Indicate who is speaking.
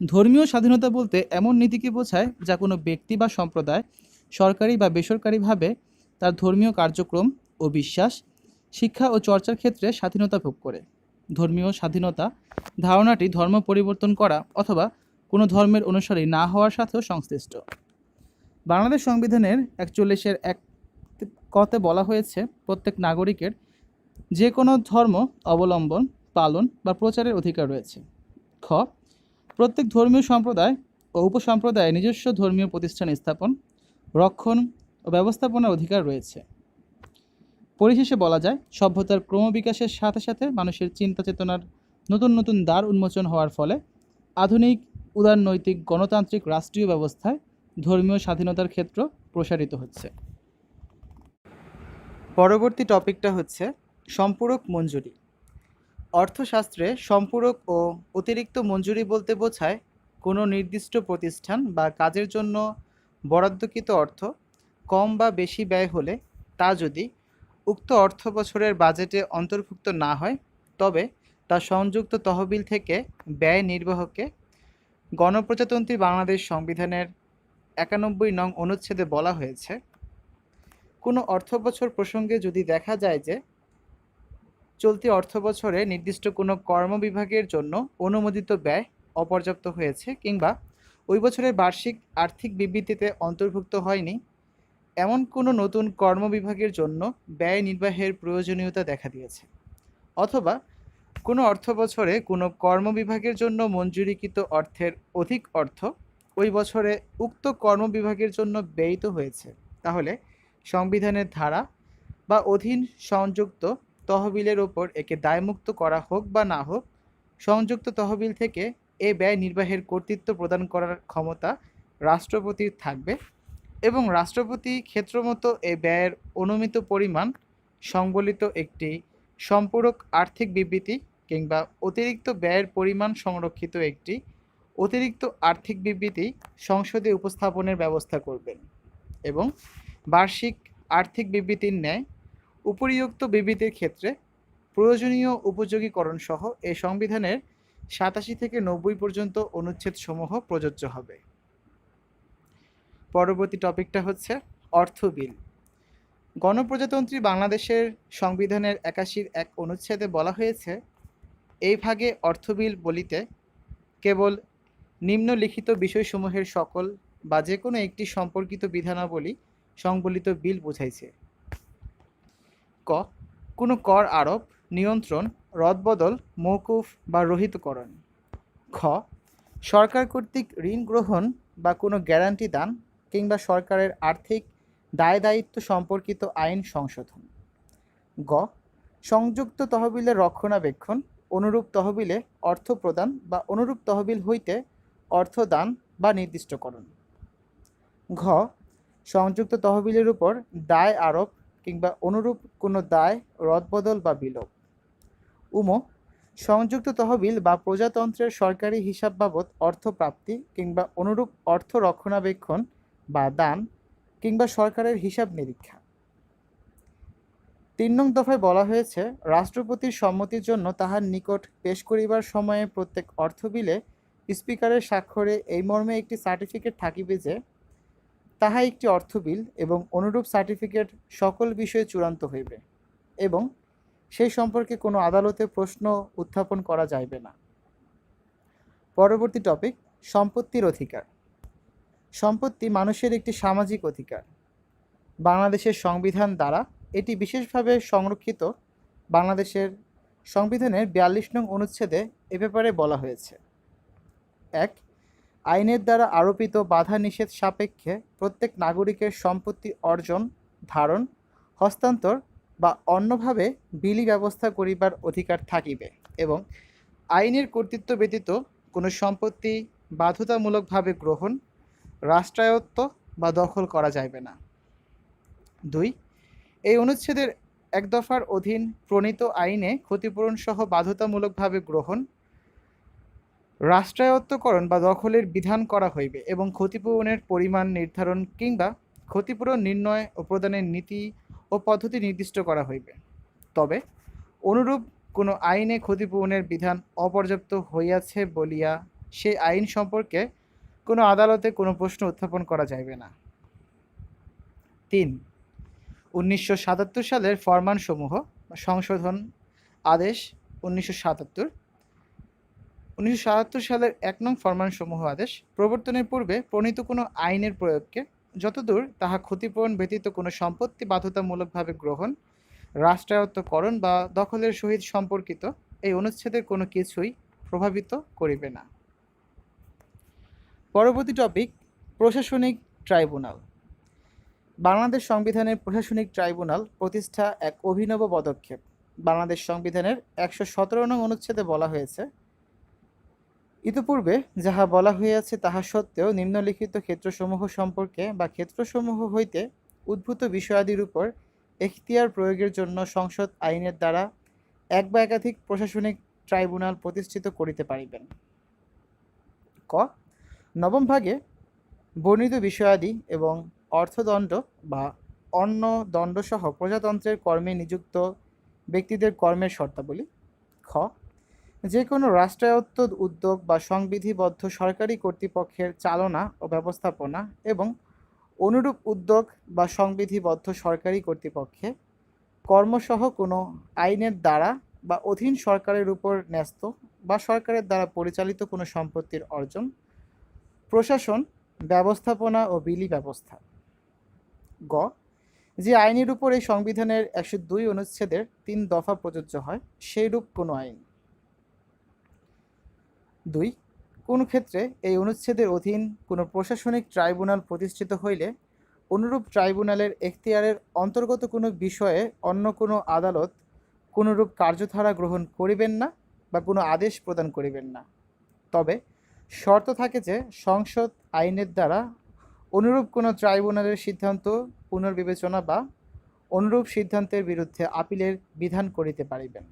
Speaker 1: ধর্মীয় স্বাধীনতা বলতে এমন নীতিকে বোঝায় যা কোনো ব্যক্তি বা সম্প্রদায় সরকারি বা বেসরকারিভাবে তার ধর্মীয় কার্যক্রম ও বিশ্বাস, শিক্ষা ও চর্চার ক্ষেত্রে স্বাধীনতা ভোগ করে। ধর্মীয় স্বাধীনতা ধারণাটি ধর্ম পরিবর্তন করা অথবা কোনো ধর্মের অনুসারী না হওয়ার সাথেও সংশ্লিষ্ট। বাংলাদেশ সংবিধানের একচল্লিশের এক কতে বলা হয়েছে, প্রত্যেক নাগরিকের যে কোনো ধর্ম অবলম্বন, পালন বা প্রচারের অধিকার রয়েছে। খ প্রত্যেক ধর্মীয় সম্প্রদায় ও উপসম্প্রদায়ের নিজস্ব ধর্মীয় প্রতিষ্ঠান স্থাপন, রক্ষণ ও ব্যবস্থাপনার অধিকার রয়েছে। পরিশেষে বলা যায়, সভ্যতার ক্রমবিকাশের সাথে সাথে মানুষের চিন্তা চেতনার নতুন নতুন দ্বার উন্মোচন হওয়ার ফলে আধুনিক উদারনৈতিক গণতান্ত্রিক রাষ্ট্রীয় ব্যবস্থায় ধর্মীয় স্বাধীনতার ক্ষেত্র প্রসারিত হচ্ছে। পরবর্তী টপিকটা হচ্ছে সম্পূরক মঞ্জুরি। অর্থশাস্ত্রে সম্পূরক ও অতিরিক্ত মঞ্জুরি বলতে বোঝায় কোনো নির্দিষ্ট প্রতিষ্ঠান বা কাজের জন্য বরাদ্দকৃত অর্থ কম বা বেশি ব্যয় হলে তা যদি উক্ত অর্থ বছরের বাজেটে অন্তর্ভুক্ত না হয়, তবে তা সংযুক্ত তহবিল থেকে ব্যয় নির্বাহকে গণপ্রজাতন্ত্রী বাংলাদেশ সংবিধানের একানব্বই নং অনুচ্ছেদে বলা হয়েছে। কোনো অর্থবছর প্রসঙ্গে যদি দেখা যায় যে চলতি অর্থবছরে নির্দিষ্ট কোনো কর্মবিভাগের জন্য অনুমোদিত ব্যয় অপর্যাপ্ত হয়েছে কিংবা ওই বছরের বার্ষিক আর্থিক বিবৃতিতে অন্তর্ভুক্ত হয়নি। এমন কোনো নতুন কর্মবিভাগের জন্য ব্যয় নির্বাহের প্রয়োজনীয়তা দেখা দিয়েছে। অথবা কোনো অর্থবছরে কোনো কর্মবিভাগের জন্য মঞ্জুরিকৃত অর্থের অধিক অর্থ ওই বছরে উক্ত কর্মবিভাগের জন্য ব্যয়িত হয়েছে। তাহলে সংবিধানের ধারা বা অধীন সংযুক্ত তহবিলের ওপর একে দায়মুক্ত করা হোক বা না হোক, সংযুক্ত তহবিল থেকে এ ব্যয় নির্বাহের কর্তৃত্ব প্রদান করার ক্ষমতা রাষ্ট্রপতির থাকবে এবং রাষ্ট্রপতি ক্ষেত্রমতো এ ব্যয়ের অনুমিত পরিমাণ সংবলিত একটি সম্পূরক আর্থিক বিবৃতি কিংবা অতিরিক্ত ব্যয়ের পরিমাণ সংরক্ষিত একটি অতিরিক্ত আর্থিক বিবৃতি সংসদে উপস্থাপনের ব্যবস্থা করবেন এবং বার্ষিক আর্থিক বিবৃতির ন্যায় উপরিউক্ত বিবৃতির ক্ষেত্রে প্রয়োজনীয় উপযোগীকরণ সহ এ সংবিধানের সাতাশি থেকে নব্বই পর্যন্ত অনুচ্ছেদসমূহ প্রযোজ্য হবে। পরবর্তী টপিকটা হচ্ছে অর্থ বিল। গণপ্রজাতন্ত্রী বাংলাদেশের সংবিধানের একাশির এক অনুচ্ছেদে বলা হয়েছে, এই ভাগে অর্থ বিল বলিতে কেবল নিম্নলিখিত বিষয়সমূহের সকল বা যে কোনো একটি সম্পর্কিত বিধানাবলী সংবলিত বিল বোঝাইছে। ক, কোনো কর আরোপ, নিয়ন্ত্রণ, রদবদল মৌকুফ বা রহিতকরণ। খ, সরকার কর্তৃক ঋণ গ্রহণ বা কোনো গ্যারান্টি দান কিংবা সরকারের আর্থিক দায় দায়িত্ব সম্পর্কিত আইন সংশোধন। গ, সংযুক্ত তহবিলের রক্ষণাবেক্ষণ, অনুরূপ তহবিলে অর্থ প্রদান বা অনুরূপ তহবিল হইতে অর্থ দান বা নির্দিষ্টকরণ। ঘ, সংযুক্ত তহবিলের উপর দায় আরোপ কিংবা অনুরূপ কোনো দায়, রদবদল বা বিলোপ। উম, সংযুক্ত তহবিল বা প্রজাতন্ত্রের সরকারি হিসাব বাবদ অর্থ প্রাপ্তি কিংবা অনুরূপ অর্থ রক্ষণাবেক্ষণ বা দান কিংবা সরকারের হিসাব নিরীক্ষা। তিন নং দফায় বলা হয়েছে, রাষ্ট্রপতির সম্মতির জন্য তাহার নিকট পেশ করিবার সময়ে প্রত্যেক অর্থ বিলে স্পিকারের স্বাক্ষরে এই মর্মে একটি সার্টিফিকেট থাকিবে যে তাহা একটি অর্থ বিল এবং অনুরূপ সার্টিফিকেট সকল বিষয়ে চূড়ান্ত হইবে এবং সেই সম্পর্কে কোনো আদালতে প্রশ্ন উত্থাপন করা যাইবে না। পরবর্তী টপিক সম্পত্তির অধিকার। সম্পত্তি মানুষের একটি সামাজিক অধিকার। বাংলাদেশের সংবিধান দ্বারা এটি বিশেষভাবে সংরক্ষিত। বাংলাদেশের সংবিধানের বিয়াল্লিশ নং অনুচ্ছেদে এ ব্যাপারে বলা হয়েছে। এক আইনের দ্বারা আরোপিত বাধা নিষেধ সাপেক্ষে প্রত্যেক নাগরিকের সম্পত্তি অর্জন, ধারণ, হস্তান্তর বা অন্যভাবে বিলি ব্যবস্থা করিবার অধিকার থাকিবে এবং আইনের কর্তৃত্ব ব্যতীত কোনো সম্পত্তি বাধ্যতামূলকভাবে গ্রহণ, রাষ্ট্রায়ত্ত বা দখল করা যাইবে না। দুই, এই অনুচ্ছেদের এক দফার অধীন প্রণীত আইনে ক্ষতিপূরণ সহ বাধ্যতামূলকভাবে গ্রহণ রাষ্ট্রায়ত্তকরণ বা দখলের বিধান করা হইবে এবং ক্ষতিপূরণের পরিমাণ নির্ধারণ কিংবা ক্ষতিপূরণ নির্ণয় ও প্রদানের নীতি ও পদ্ধতি নির্দিষ্ট করা হইবে। তবে অনুরূপ কোনো আইনে ক্ষতিপূরণের বিধান অপর্যাপ্ত হইয়াছে বলিয়া সেই আইন সম্পর্কে কোনো আদালতে কোনো প্রশ্ন উত্থাপন করা যাইবে না। তিন, উনিশশো সাতাত্তর সালের ফরমানসমূহ সংশোধন আদেশ উনিশশো সাতাত্তর উনিশশো সাতাত্তর সালের এক নং ফরমানসমূহ আদেশ, প্রবর্তনের পূর্বে প্রণীত কোনো আইনের প্রয়োগকে যতদূর তাহা ক্ষতিপূরণ ব্যতীত কোনো সম্পত্তি বাধ্যতামূলকভাবে গ্রহণ, রাষ্ট্রায়ত্তকরণ বা দখলের সহিত সম্পর্কিত এই অনুচ্ছেদের কোনো কিছুই প্রভাবিত করিবে না। পরবর্তী টপিক প্রশাসনিক ট্রাইব্যুনাল। বাংলাদেশ সংবিধানের প্রশাসনিক ট্রাইব্যুনাল প্রতিষ্ঠা এক অভিনব পদক্ষেপ। বাংলাদেশ সংবিধানের একশো সতেরো নং অনুচ্ছেদে বলা হয়েছে ইতিপূর্বে যাহা বলা হইয়াছে তাহা সত্ত্বেও নিম্নলিখিত ক্ষেত্রসমূহ সম্পর্কে বা ক্ষেত্রসমূহ হইতে উদ্ভূত বিষয়াদির উপর এখতিয়ার প্রয়োগের জন্য সংসদ আইনের দ্বারা এক বা একাধিক প্রশাসনিক ট্রাইব্যুনাল প্রতিষ্ঠিত করিতে পারিবেন। ক, নবম ভাগে বর্ণিত বিষয়াদি এবং অর্থদণ্ড বা অন্য দণ্ডসহ প্রজাতন্ত্রের কর্মে নিযুক্ত ব্যক্তিদের কর্মের শর্তাবলী। খ যে কোনো রাষ্ট্রায়ত্ত উদ্যোগ বা সংবিধিবদ্ধ সরকারি কর্তৃপক্ষের চালনা ও ব্যবস্থাপনা এবং অনুরূপ উদ্যোগ বা সংবিধিবদ্ধ সরকারি কর্তৃপক্ষে কর্মসহ কোনো আইনের দ্বারা বা অধীন সরকারের উপর ন্যস্ত বা সরকারের দ্বারা পরিচালিত কোনো সম্পত্তির অর্জন, প্রশাসন, ব্যবস্থাপনা ও বিলি ব্যবস্থা। গ, যে আইনের উপর এই সংবিধানের একশো দুই অনুচ্ছেদের তিন দফা প্রযোজ্য হয়, সেইরূপ কোনো আইন। দুই, কোন ক্ষেত্রে এই অনুচ্ছেদের অধীন কোনো প্রশাসনিক ট্রাইব্যুনাল প্রতিষ্ঠিত হইলে অনুরূপ ট্রাইব্যুনালের এখতিয়ারের অন্তর্গত কোনো বিষয়ে অন্য কোনো আদালত কোনরূপ কার্যধারা গ্রহণ করিবেন না বা কোনো আদেশ প্রদান করিবেন না। তবে শর্ত থাকে যে সংসদ আইনের দ্বারা অনুরূপ কোনো ট্রাইব্যুনালের সিদ্ধান্ত পুনর্বিবেচনা বা অনুরূপ সিদ্ধান্তের বিরুদ্ধে আপিলের বিধান করিতে পারিবেন।